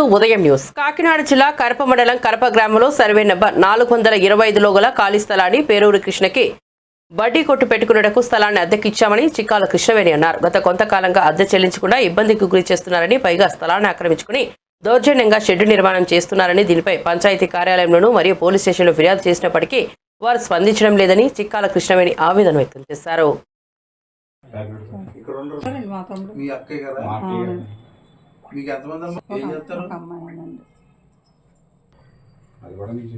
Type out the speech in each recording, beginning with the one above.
To ఉదయం news. Kakinada జిల్లా కరప మండలం కరప గ్రామంలో సర్వే నెంబర్ నాలుగు వందల ఇరవై ఐదులో గల ఖాళీ స్థలాన్ని పేరూరు కృష్ణకి బడ్డీ కొట్టు పెట్టుకున్నటకు స్థలాన్ని అద్దెకిచ్చామని చిక్కాల కృష్ణవేణి అన్నారు. గత కొంతకాలంగా అద్దె చెల్లించకుండా ఇబ్బందికి గురి చేస్తున్నారని పైగా స్థలాన్ని ఆక్రమించుకుని దౌర్జన్యంగా షెడ్డు నిర్మాణం చేస్తున్నారని దీనిపై పంచాయతీ కార్యాలయంలోనూ మరియు పోలీస్ స్టేషన్లో ఫిర్యాదు చేసినప్పటికీ వారు స్పందించడం లేదని చిక్కాల కృష్ణవేణి ఆవేదన వ్యక్తం చేశారు. మీకు ఎంతమంది అమ్మ ఏం చేస్తారు? అది కూడా నీకు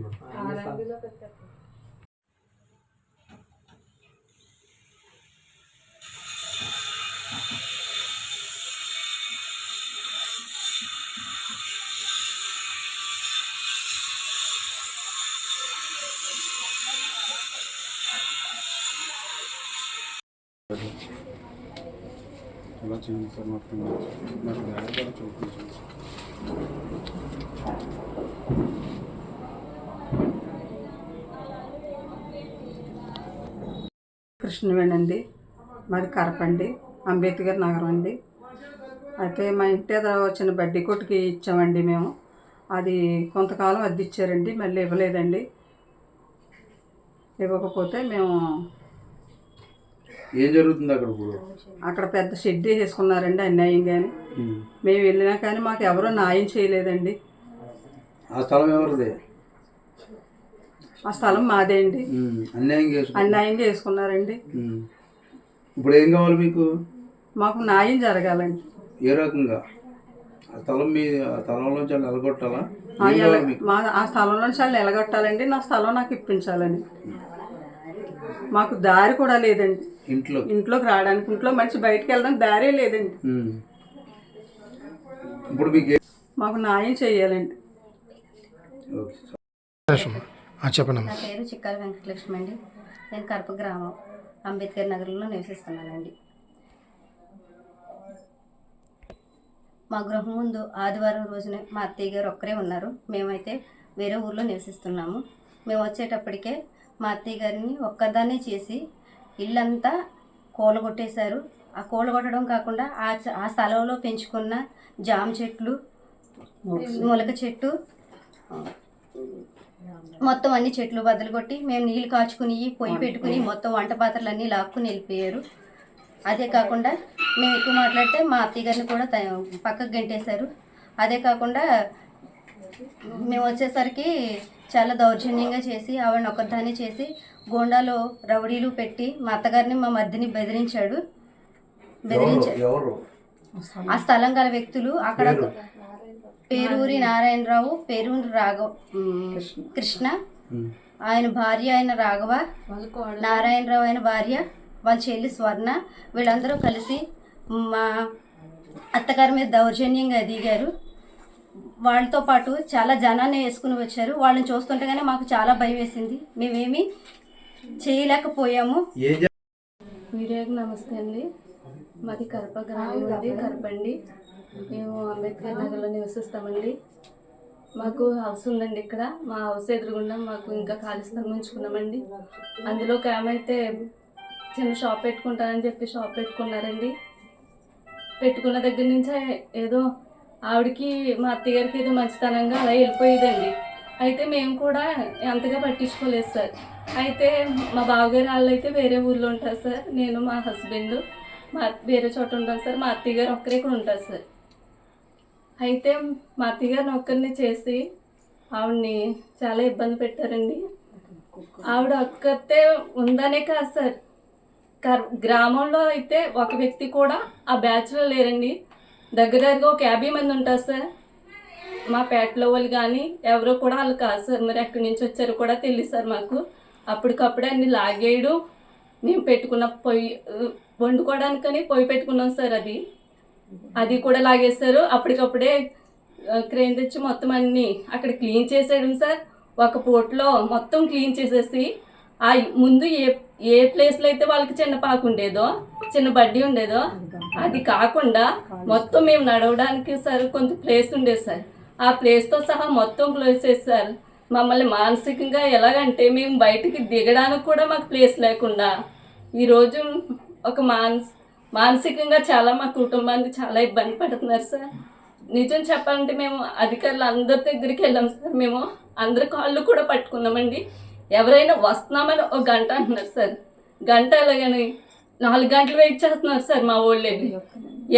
ఇలా చేయండి సార్ మొత్తం నాకు బ్యాగ్ చూపించండి సార్ అండి మాది కరపండి అంబేద్కర్ నగరం అండి. అయితే మా ఇంటి దగ్గర వచ్చిన బడ్డీ కొట్టుకి ఇచ్చామండి మేము. అది కొంతకాలం అద్దె ఇచ్చారండి మళ్ళీ ఇవ్వలేదండి. ఇవ్వకపోతే మేము ఏం జరుగుతుంది అక్కడ ఇప్పుడు? అక్కడ పెద్ద షెడ్ వేసుకున్నారండి అన్యాయం కానీ మేము వెళ్ళినా కానీ మాకు ఎవరూ న్యాయం చేయలేదండి. ఆ స్థలం ఎవరిది? ఆ స్థలం మాదే అండి. అన్యాయం చేసుకు అన్యాయంగా వేసుకున్నారండి. ఇప్పుడు ఏం కావాలి మీకు? మాకు న్యాయం జరగాలండి. ఏ రకంగా? ఆ స్థలం మీ ఆ స్థలంలోంచి వాళ్ళు ఎలగొట్టాలా ఆ ఎల- మా ఆ స్థలంలో నుంచి వాళ్ళు నిలగొట్టాలండి. నా స్థలం నాకు ఇప్పించాలని. మాకు దారి కూడా లేదండి. ఇంట్లో. ఇంట్లోకి రావడానికి ఇంట్లో మనిషి బయటకు వెళ్ళడానికి దారే లేదండి. ఇప్పుడు మీకు న్యాయం చేయాలండి. ఓకే. చెప్పండి నా పేరు చిక్కాల వెంకటలక్ష్మి అండి. నేను కరప గ్రామం అంబేద్కర్ నగర్లో నివసిస్తున్నానండి. మా గృహం ముందు ఆదివారం రోజున మా అత్తయ్య గారు ఒక్కరే ఉన్నారు. మేమైతే వేరే ఊర్లో నివసిస్తున్నాము. మేము వచ్చేటప్పటికే మా అత్తయ్య గారిని ఒక్కదాన్నే చేసి ఇల్లంతా కూలగొట్టేశారు. ఆ కూలగొట్టడం కాకుండా ఆ ఆ స్థలంలో పెంచుకున్న జామ చెట్లు మొలక చెట్టు మొత్తం అన్ని చెట్లు బద్దలు కొట్టి మేము నీళ్ళు కాచుకుని పొయ్యి పెట్టుకుని మొత్తం వంట పాత్రలు అన్నీ లాక్కుని వెళ్ళిపోయారు. అదే కాకుండా మేము ఎక్కువ మాట్లాడితే మా అత్తయ్య గారిని కూడా పక్కకు గంటేశారు. అదే కాకుండా మేము వచ్చేసరికి చాలా దౌర్జన్యంగా చేసి ఆవిడని ఒకదాన్ని చేసి గోండాలో రౌడీలు పెట్టి మా అత్తగారిని మా మధ్యని బెదిరించాడు. బెదిరించాడు ఆ స్థలం గల వ్యక్తులు అక్కడ పేరూరి నారాయణరావు పేరూరి రాఘవ కృష్ణ. ఆయన భార్య అయిన రాఘవ నారాయణరావు అయిన భార్య వాళ్ళ చెల్లి స్వర్ణ వీళ్ళందరూ కలిసి మా అత్తగారి మీద దౌర్జన్యంగా దిగారు. వాళ్ళతో పాటు చాలా జనాన్ని వేసుకుని వచ్చారు. వాళ్ళని చూస్తుండగానే మాకు చాలా భయం వేసింది. మేమేమి చేయలేకపోయాము. మీడియాకి నమస్తే అండి. మాది కరప గ్రామం అండి కరపండి మేము అంబేద్కర్ నగర్లో నివసిస్తామండి. మాకు హౌస్ ఉందండి ఇక్కడ. మా హౌస్ ఎదురుగుండా మాకు ఇంకా ఖాళీ స్థలం ఉంచుకున్నామండి. అందులో ఒక అయితే చిన్న షాప్ పెట్టుకుంటానని చెప్పి షాప్ పెట్టుకున్నారండి. పెట్టుకున్న దగ్గర నుంచే ఏదో ఆవిడకి మా అత్తగారికి ఏదో మంచితనంగా అలా వెళ్ళిపోయేదండి. అయితే మేము కూడా అంతగా పట్టించుకోలేదు సార్. అయితే మా బావగారు వాళ్ళు అయితే వేరే ఊర్లో ఉంటారు సార్. నేను మా హస్బెండ్ మా వేరే చోట ఉంటాను సార్. మా అత్తయ్య గారు ఒక్కరే ఇక్కడ ఉంటారు సార్. అయితే మా అత్తయ్య గారిని ఒక్కరిని చేసి ఆవిడ్ని చాలా ఇబ్బంది పెట్టారండి. ఆవిడ ఒక్కతే ఉందనే కాదు సార్. గ్రామంలో అయితే ఒక వ్యక్తి కూడా ఆ బ్యాచ్లో లేరండి. దగ్గర దగ్గర ఒక యాభై మంది ఉంటారు సార్. మా పేటలో వాళ్ళు కానీ ఎవరో కూడా వాళ్ళు కాదు సార్. మరి ఎక్కడి నుంచి వచ్చారో కూడా తెలియదు సార్ మాకు. అప్పటికప్పుడే అన్ని లాగేయడం మేము పెట్టుకున్న పొయ్యి వండుకోవడానికని పొయ్యి పెట్టుకున్నాం సార్ అది. అది కూడా లాగేస్తారు అప్పటికప్పుడే క్రేన్ తెచ్చి మొత్తం అన్నీ అక్కడ క్లీన్ చేసేయడం సార్. ఒక పూటలో మొత్తం క్లీన్ చేసేసి ఆ ముందు ఏ ఏ ప్లేస్లో అయితే వాళ్ళకి చిన్న పాకు ఉండేదో చిన్న బడ్డీ ఉండేదో అది కాకుండా మొత్తం మేము నడవడానికి సార్ కొంత ప్లేస్ ఉండేది సార్. ఆ ప్లేస్తో సహా మొత్తం క్లోజ్ చేశారు మమ్మల్ని మానసికంగా ఎలాగంటే మేము బయటికి దిగడానికి కూడా మాకు ప్లేస్ లేకుండా ఈరోజు ఒక మానస్ మానసికంగా చాలా మా కుటుంబానికి చాలా ఇబ్బంది పడుతున్నారు సార్. నిజం చెప్పాలంటే మేము అధికారులు అందరి దగ్గరికి వెళ్ళాం సార్. మేము అందరి కాళ్ళు కూడా పట్టుకున్నామండి. ఎవరైనా వస్తున్నామని ఒక గంట అంటున్నారు సార్. గంట అలాగని నాలుగు గంటలు వెయిట్ చేస్తున్నారు సార్ మా ఊళ్ళో.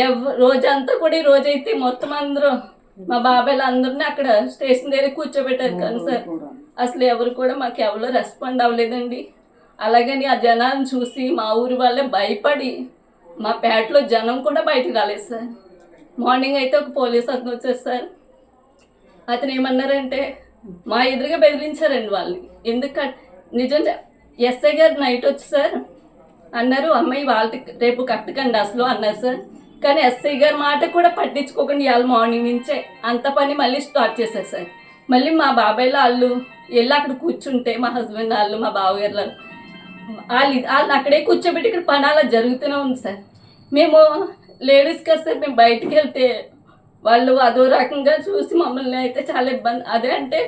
ఎవ రోజంతా కూడా ఈ రోజైతే మొత్తం అందరూ మా బాబాయ్లు అందరినీ అక్కడ స్టేషన్ దగ్గర కూర్చోబెట్టారు కానీ సార్. అసలు ఎవరు కూడా మాకు ఎవరు రెస్పాండ్ అవ్వలేదండి. అలాగని ఆ జనాలను చూసి మా ఊరి వాళ్ళే భయపడి మా పేటలో జనం కూడా బయటకు రాలేదు సార్. మార్నింగ్ అయితే ఒక పోలీస్ అతను వచ్చారు సార్. అతను ఏమన్నారంటే మా ఎదురుగా బెదిరించారండి వాళ్ళని ఎందుకంటే నిజం ఎస్ఐ గారు నైట్ వచ్చి సార్ అన్నారు అమ్మాయి వాళ్ళకి రేపు కట్టకండి అసలు అన్నారు సార్. కానీ ఎస్ఐ గారి మాట కూడా పట్టించుకోకుండా ఇవాళ మార్నింగ్ నుంచే. అంత పని మళ్ళీ స్టార్ట్ చేశారు సార్. మళ్ళీ మా బాబాయ్ల వాళ్ళు వెళ్ళి అక్కడ కూర్చుంటే మా హస్బెండ్ వాళ్ళు మా బావగారు వాళ్ళు వాళ్ళు అక్కడే కూర్చోబెట్టి ఇక్కడ పని అలా జరుగుతూనే ఉంది సార్. మేము లేడీస్ కదా సార్ మేము బయటికి వెళ్తే వాళ్ళు అదో రకంగా చూసి మమ్మల్ని అయితే చాలా ఇబ్బంది. అదే అంటే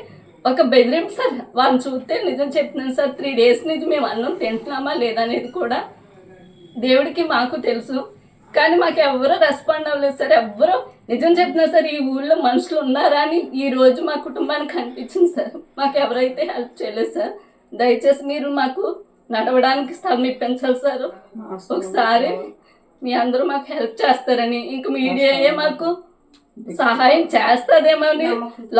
ఒక బెదిరింపు సార్ వాళ్ళని చూస్తే నిజం చెప్తున్నాను సార్ త్రీ డేస్ నుంచి మేము అన్నం తింటున్నామా లేదా అనేది కూడా దేవుడికి మాకు తెలుసు. కానీ మాకు ఎవరూ రెస్పాండ్ అవ్వలేదు సార్. ఎవ్వరూ నిజం చెప్తున్నా సార్ ఈ ఊళ్ళో మనుషులు ఉన్నారా అని ఈ రోజు మా కుటుంబానికి కనిపించింది సార్. మాకు ఎవరైతే హెల్ప్ చేయలేదు సార్ దయచేసి మీరు మాకు నడవడానికి స్థలం ఇప్పించాలి సార్. ఒకసారి మీ అందరూ మాకు హెల్ప్ చేస్తారని ఇంక మీడియాయే మాకు సహాయం చేస్తుందేమో అని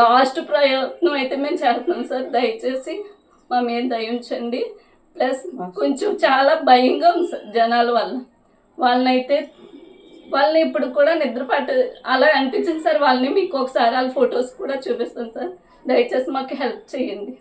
లాస్ట్ ప్రయత్నం అయితే మేము చేస్తున్నాం సార్. దయచేసి మా మీద దయించండి. ప్లస్ కొంచెం చాలా భయంగా ఉంది సార్ జనాల వల్ల. వాళ్ళనైతే వాళ్ళని ఇప్పుడు కూడా నిద్ర పట్ట అలా అనిపించింది సార్. వాళ్ళని మీకు ఒకసారి వాళ్ళ ఫొటోస్ కూడా చూపిస్తాను సార్. దయచేసి మాకు హెల్ప్ చేయండి.